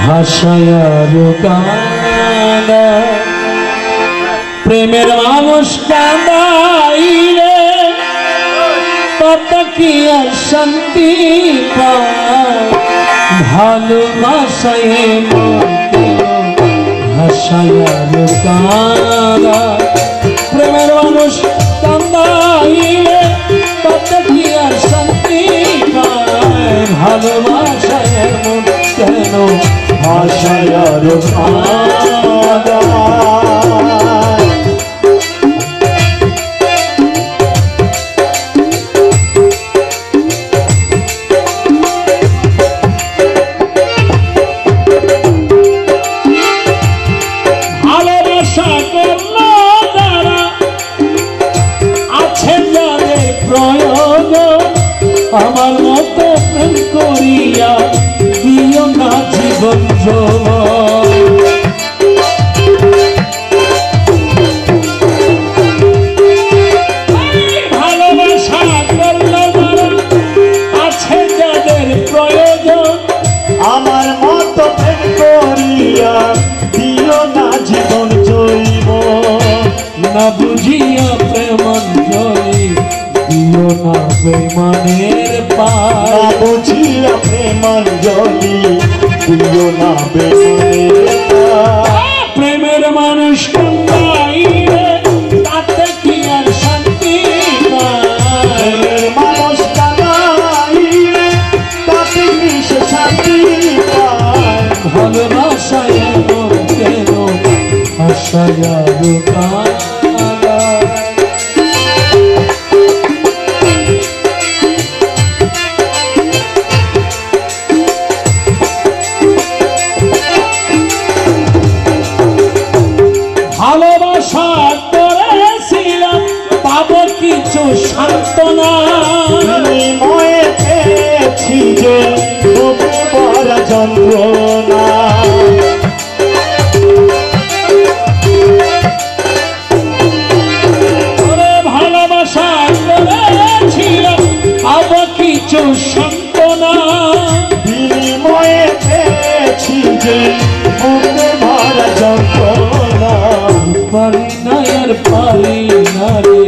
হাসায়ার কান্দা প্রেমের মানুষ কান্দাইলে কত কি আর শান্তি ভালোবাসায় হাসায়ার কান্দা প্রেমের মানুষ কান্দাইলে কত কি আর শান্তি কেন কাঁদা ভালোবাসা করল প্রয়োজন আমার মতো প্রেম করিয়া জীবন যৌবন। ভালোবাসা করল যারা আছে যাদের প্রয়োজন আমার মত করিয়া দিও না জীবন না বুঝিয়া প্রেমাঞ্জলি দিও না না পায় বুঝিয়া প্রেমাঞ্জলি ভালোবাসা করেছিলাম পাবো কিছু সান্ত্বনা। সান্ত্বনা বিনিময়ে পেয়েছি যে বুকে বড় যন্ত্রণা। পারি না আর পারি না রে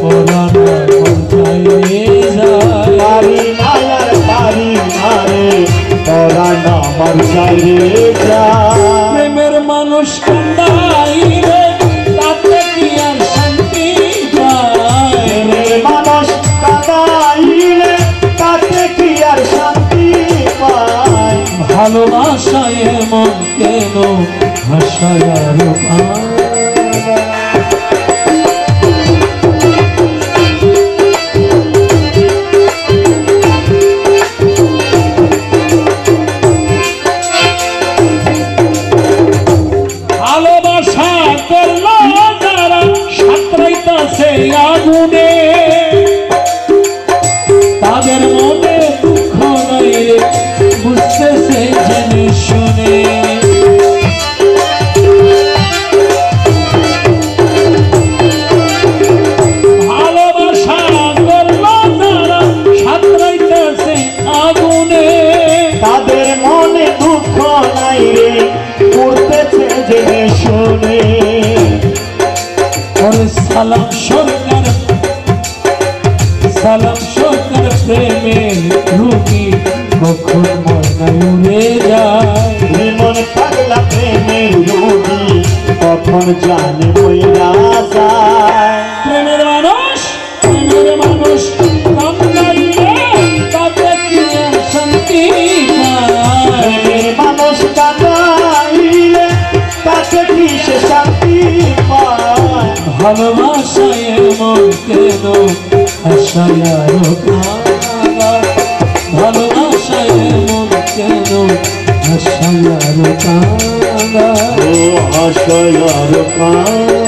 পরানা পারি না আর পারি না রে তোরা না আমার প্রেমের মানুষ কেন ভাষায় আরও ভালোবাসা করল যারা সাঁতরাইতাছে আগুনে। সালাম সরকার সালাম সরকার প্রেমের রুগী কখন মনে যায়? মন পাগলা প্রেমের রোগী কখন জানে মইরা ভালোবাসায় মন কেন? আশায় ভালোবাসায় মন কেন? আশায় কাঁদা ও আশয় কাঁদা